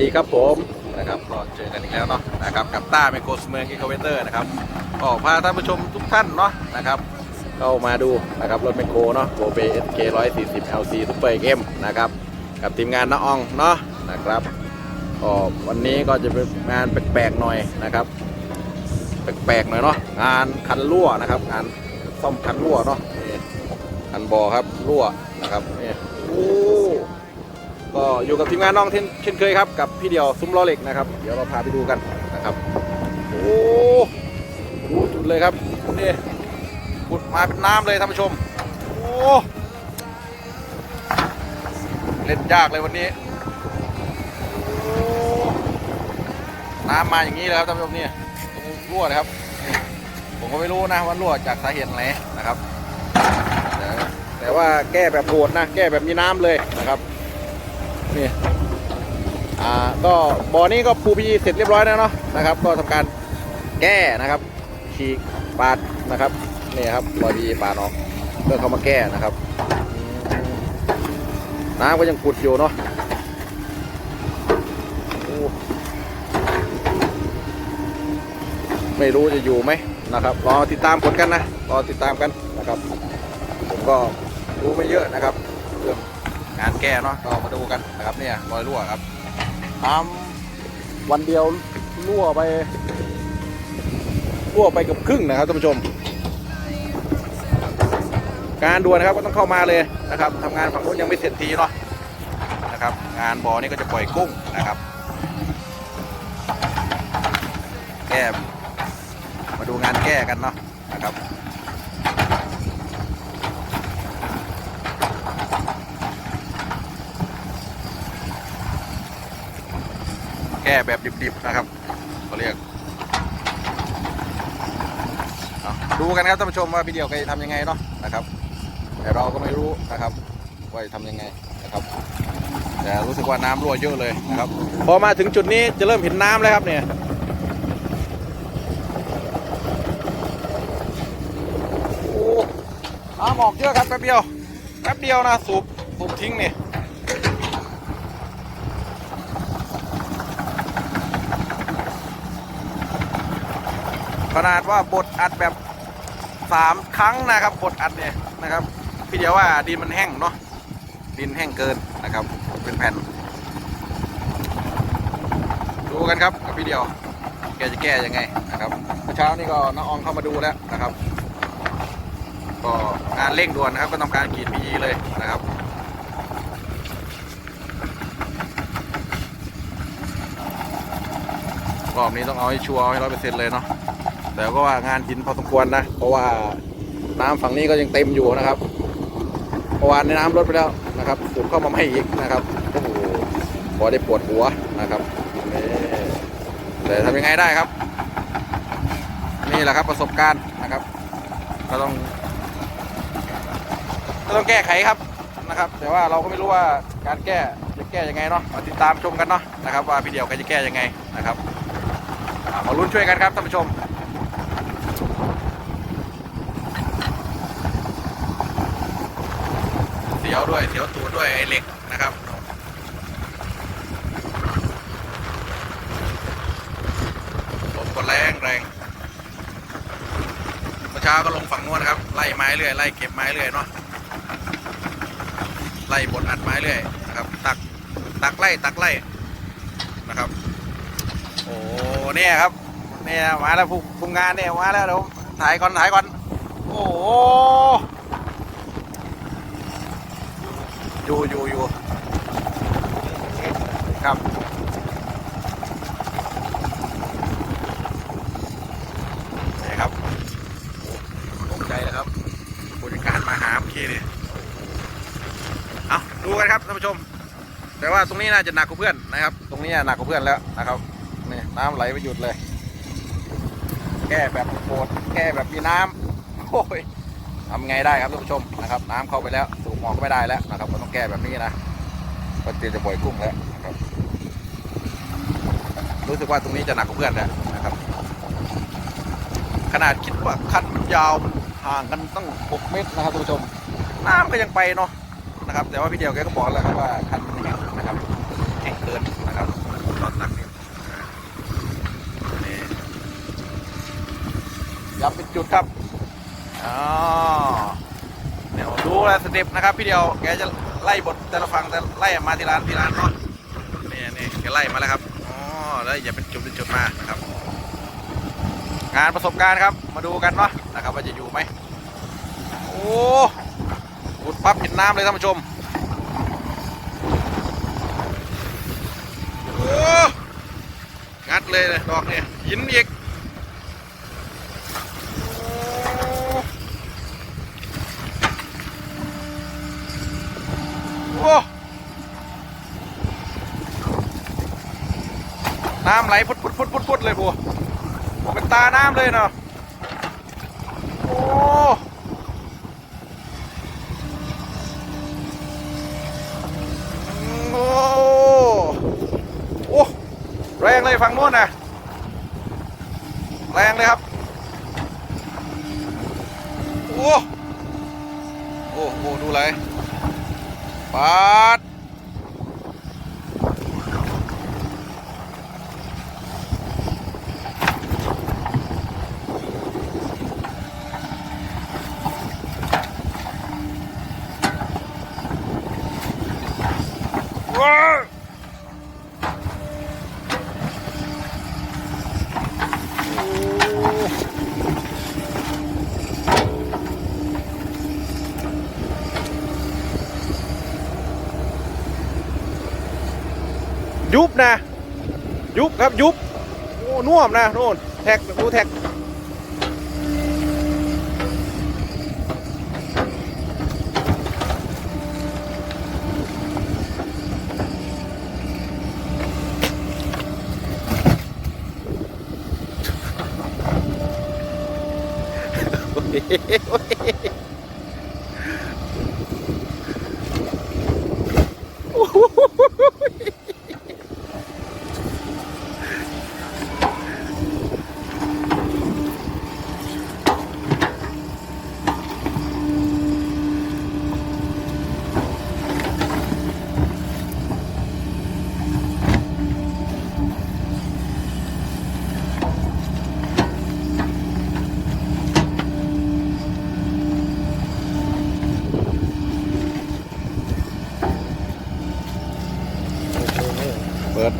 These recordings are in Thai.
ดีครับผมนะครับก็เจอกันอีกแล้วเนาะนะครับกับต้าไมโครสเมืองกิโคเวเตอร์นะครับก็พาท่านผู้ชมทุกท่านเนาะนะครับเข้ามาดูนะครับรถไมโครเนาะโกเบเอสเคร้อยสี่สิบเอลซีซุปเปอร์เอ็มนะครับกับทีมงานน้าอองเนาะนะครับก็วันนี้ก็จะเป็นงานแปลกๆหน่อยนะครับ แปลกๆหน่อยเนาะงานคันรั่วนะครับงานซ่อมคันรั่วเนาะคันบอครับรั่วนะครับนี่โอ้ ก็อยู่กับทีมงานน้องเช่นเคยครับกับพี่เดียวซุ้มล้อเหล็กนะครับ เดี๋ยวเราพาไปดูกันนะครับโอ้หจุดเลยครับนี่ขุดมาเป็นน้ำเลยท่านผู้ชมโอ้เล่นยากเลยวันนี้น้ำมาอย่างนี้เลยครับท่านผู้ชมนี่รั่วเลยครับ ผมก็ไม่รู้นะว่ารั่วจากสาเหตุอะไหนะครับแต่แต่ว่าแก้แบบโหดนะ แก้แบบมีน้ำเลยนะครับ นี่อ่าก็บ่อนี้ก็ปูพีเสร็จเรียบร้อยแล้วเนาะนะครับ ก็ทำการแก้นะครับฉีกปาดนะครับนี่ครับรอยพีปาดออกเพื่อเข้ามาแก้นะครับ น้ำก็ยังขุดอยู่เนาะไม่รู้จะอยู่ไหมนะครับรอติดตามผลกันนะรอติดตามกันนะครับ ผมก็รู้ไม่เยอะนะครับเรื่อง งานแก้เนาะก็มาดูกันนะครับเนี่ยรอยรั่วครับทำวันเดียวรั่วไปรั่วไปเกับครึ่งนะครับท่านผู้ชมการด่วนนะครับก็ต้องเข้ามาเลยนะครับทำงานฝั่งนู้นยังไม่เสร็จทีเนาะนะครับ งานบ่อนี่ก็จะปล่อยกุ้งนะครับ แก้มาดูงานแก้กันเนาะนะครับ ก้แบบดิบๆนะครับเขาเรียกดูกันครับท่านผู้ชมว่าพี่เดียวแกทำยังไงเนาะนะครับ แต่เราก็ไม่รู้นะครับว่าจะทำยังไงนะครับ แต่รู้สึกว่าน้ำรั่วเยอะเลยนะครับ พอมาถึงจุดนี้จะเริ่มเห็นน้ำแล้วครับเนี่ยโอ้น้ำออกเยอะครับแป๊บเดียวแป๊บเดียวนะสูบสูบทิ้งเนี่ย ขนาดว่าบทอัดแบบสามครั้งนะครับบทอัดเนี่ยนะครับ พี่เดียวว่าดินมันแห้งเนาะดินแห้งเกินนะครับ เป็นแผ่น ดูกันครับกับพี่เดียว แกจะแก้ยังไงนะครับเมื่อเช้านี่ก็น้องอองเข้ามาดูแล้วนะครับ ก็งานเร่งด่วนนะครับ ก็ต้องการกรีดพีเลยนะครับรอบนี้ต้องเอาให้ชัวร์เอาให้ร้อยเปอร์เซ็นต์เลยเนาะ แต่ก็ว่างานหินพอสมควรนะ เพราะว่าน้ำฝั่งนี้ก็ยังเต็มอยู่นะครับเมื่อวานในน้ำลดไปแล้วนะครับสูบเข้ามาไม่อีกนะครับโอ้โหพอได้ปวดหัวนะครับแต่ทำยังไงได้ครับ นี่แหละครับประสบการณ์นะครับ ก็ต้องก็ต้องแก้ไขครับนะครับ แต่ว่าเราก็ไม่รู้ว่าการแก้จะแก้ยังไงเนาะมาติดตามชมกันเนาะนะครับ ว่าพี่เดียวแกจะแก้ยังไงนะครับมาลุ้นช่วยกันครับท่านผู้ชม สียวด้วยเสียวตูดด้วยไอ้เหล็กนะครับลมก็แรงแรงเมื่อเช้าก็ลงฝั่งนู้นนะครับ ไล่ไม้เรื่อยไล่เก็บไม้เรื่อยเนาะไล่บดอัดไม้เรื่อยนะครับ ตักตักไล่ตักไล่นะครับ โอ้เนี่ยครับเนี่ยมาแล้วผู้คุมงานเนี่ยมาแล้วเดี๋ยวถ่ายก่อนถ่ายก่อน โอ้โห อยู่อยู่อยู่ครับ นี่ครับตกใจแล้วครับบริการมาหาเมื่อกี้นี่เอาดูกันครับท่านผู้ชม แต่ว่าตรงนี้น่าจะหนักกว่าเพื่อนนะครับ ตรงนี้หนักกว่าเพื่อนแล้วนะครับ นี่น้ำไหลไม่หยุดเลย แก้แบบโหดแก้แบบมีน้ำโอ้ยทำไงได้ครับท่านผู้ชมนะครับ น้ำเข้าไปแล้ว สูบออกก็ไม่ได้แล้วนะครับก็ต้องแก้แบบนี้นะก็เตรียมจะปล่อยกุ้งแล้วนะครับ รู้สึกว่าตรงนี้จะหนักกว่าเพื่อนแล้วนะครับ ขนาดคิดว่าคันยาวห่างกันตั้ง 6 เมตรนะครับท่านผู้ชม น้ำก็ยังไปเนาะนะครับ แต่ว่าพี่เดียวแกก็บอกแล้วครับว่าคันนแข็งนะครับแข็งเกินนะครับตอนตักนี่ย้ำเป็นจุดครับอ๋อ ดี๋ยวดูแลสเต็ปนะครับ พี่เดียวแกจะไล่บทแต่ละฝั่งแต่ไล่มาที่ร้านที่ร้านเนาะนี่นี่แกไล่มาแล้วครับอ๋อแล้วอย่าเป็นจุดเป็นจุดมานะครับ งานประสบการณ์ครับ มาดูกันเนาะนะครับ ว่าจะอยู่ไหมโอ้ขุดปั๊บเห็นน้ำเลยท่านผู้ชมโอ้งัดเลยเลยดอกเนี่ยหินอีกโอ้น้ำไหลพุดพุดพุดพุดพุดเลยพัวเป็นตาน้ำเลยเนาะโอ้โอ้โอ้แรงเลยฝั่งนู้นนะแรงเลยครับ โอ้โอ้โหดูเลยปาดว้าว ยุบนะ ยุบครับยุบโอ้น่วมนะโน่นแท็กดูแท็ก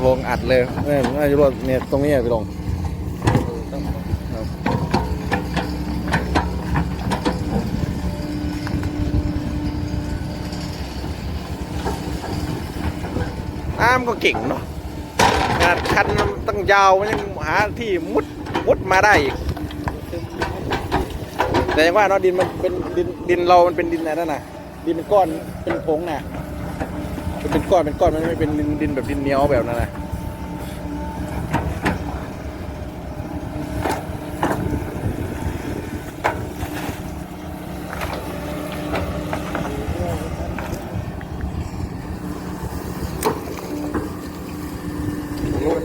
เปิดวงอัดเลยเนี่ยน่าจะรวดเนี่ยตรงนี้อะพี่ลงครับน้ำก็เก่งเนาะงานคันตั้งยาวมันยังหาที่มุดมุดมาได้อีกแต่ยังว่าเนาะดินมันเป็นดินดินเรามันเป็นดินอะไรนั่นน่ะดินเป็นก้อนเป็นผงน่ะ มันเป็นก้อนเป็นก้อนมันไม่เป็นดินดินแบบดินเหนียวแบบนั้นนะ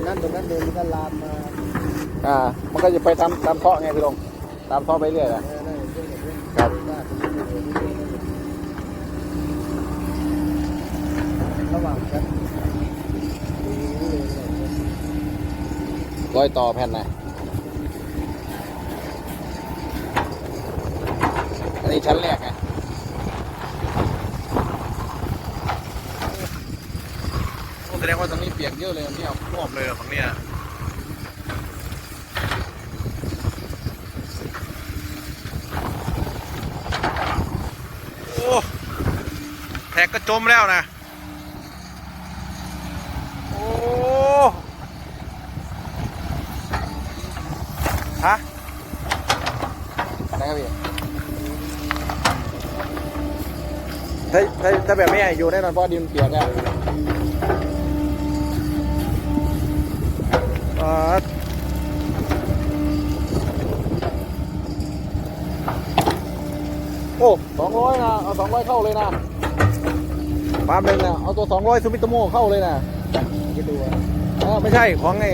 นั่นตรงนั้นเดินมันก็ลามมาอ่า มันก็จะไปตามตามท่อไงพี่ลงตามท่อไปเรื่อยแหละครับ ร้อยต่อแผ่นไหนอันนี้ชั้นแรกไงโอ้แสดงว่าตรงนี้เปียกเยอะเลยนี่เอาท่วมเลยฝั่งเนี้ยโอ้แท็กก็จมแล้วนะ โอ้ ฮะอะไรครับพี่ ถ้าถ้าถ้าแบบนี้อยู่แน่นอนเพราะดินเปียกแล้วอ่าโอ้สองร้อยนะ เอาสองร้อยเข้าเลยนะปาล์มหนึ่งนะ เอาตัวสองร้อยซูมิโตโมเข้าเลยนะคิดดูอะเออไม่ใช่ ของไง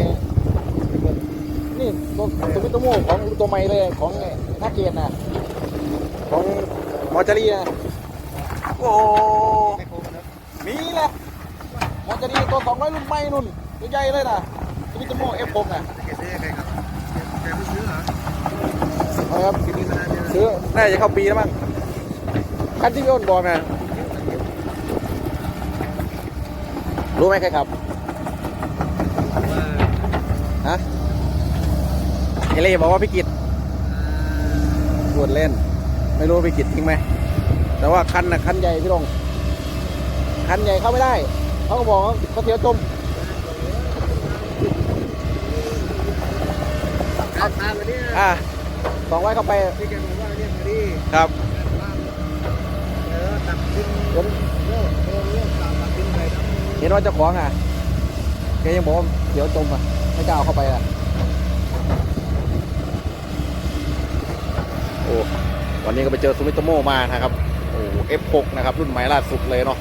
นี่ตัวซูมิโตโมของตัวใหม่เลย ของไอ้นาเกียรตินะ ของมอจารีนะ โอ้มีแหละมอจารีตัวสองร้อยรุ่นใหม่นุ่นตัวใหญ่เลยนะซูมิโตโมเอฟหกนะเอาครับซื้อน่าจะเข้าปีแล้วมั้งคันที่พี่อ้นบอกนะรู้ไหมใครขับฮะเอเล่บอกว่าพี่กิตปวดเล่น ไม่รู้ว่าพี่กิตจริงไหม แต่ว่าคันนะคันใหญ่พี่ลงคันใหญ่เข้าไม่ได้ เขาก็บอกว่าเขาเสียวจมครับมาวันนี้อ่าสองร้อยเข้าไปที่แกบอกว่าเนี่ยมาดิครับเออตักขึ้นเห็นเลิกเออเลิกตักตักขึ้นไปนะเห็นว่าเจ้าของอะแกยังบอกว่าเสียวจมอะไม่กล้าเอาเข้าไปอะโอ้วันนี้ก็ไปเจอซูมิโตโมมานะครับโอ้ F6 นะครับ รุ่นใหม่ล่าสุดเลยเนาะ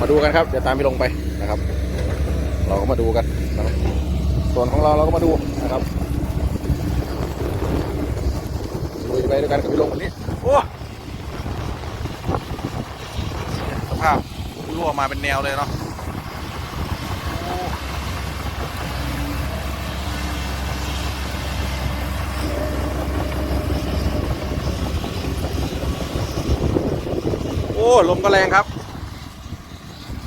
มาดูกันครับ เดี๋ยวตามพี่ลงไปนะครับ เราก็มาดูกันนะครับ ส่วนของเราเราก็มาดูนะครับลุยไปด้วยกันกับพี่ลงวันนี้โอ้สภาพรั่วมาเป็นแนวเลยเนาะโอ้โอ้ ลมก็แรงครับ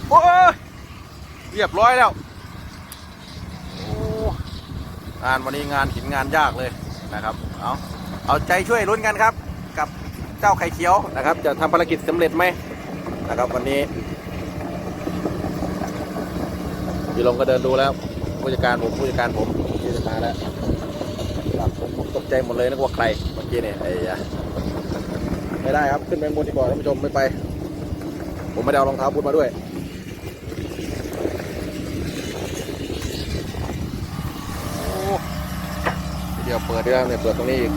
โอ้เรียบร้อยแล้ว โอ้งานวันนี้งานหินงานยากเลยนะครับ เอาเอาใจช่วยลุ้นกันครับ กับเจ้าไข่เขียวนะครับ จะทำภารกิจสำเร็จไหมนะครับ วันนี้พี่ลงก็เดินดูแล้วผู้จัดการผมผู้จัดการผมที่จะมาแล้วครับผมตกใจหมดเลยนึกว่าใครเมื่อกี้เนี่ยไอ้ยะไม่ได้ครับขึ้นไปบนดีกว่าท่านผู้ชมไม่ไป ผมไม่ได้เอารองเท้าบูทมาด้วย เดี๋ยวเปิดด้วยเนี่ยเปิดตรงนี้อีก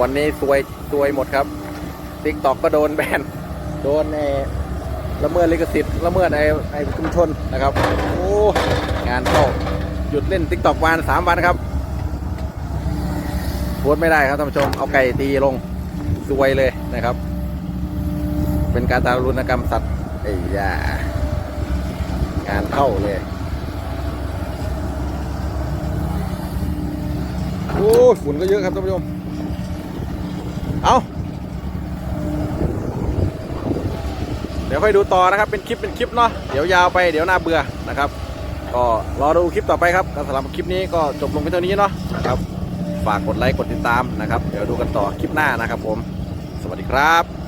วันนี้ซวยซวยหมดครับติ๊กตอกก็โดนแบน โดนไอ้ ละเมิดลิขสิทธิ์ละเมิดไอ้ไอ้ชุมชนนะครับโอ้งานเข้าหยุดเล่นติ๊กตอกวันสามวันครับโพสไม่ได้ครับท่านผู้ชมเอาไก่ตีลงซวยเลยนะครับ เป็นการทารุณกรรมสัตว์ไอ้ยางานเข้าเลยโอ้ฝุ่นก็เยอะครับท่านผู้ชมเอา ดี๋ยวค่อยดูต่อนะครับเป็นคลิปเป็นคลิปเนาะเดี๋ยวยาวไปเดี๋ยวน่าเบื่อนะครับ ก็รอดูคลิปต่อไปครับก็สำหรับคลิปนี้ก็จบลงเพียงเท่านี้เนาะนะครับฝากกดไลค์กดติดตามนะครับ เดี๋ยวดูกันต่อคลิปหน้านะครับผม สวัสดีครับ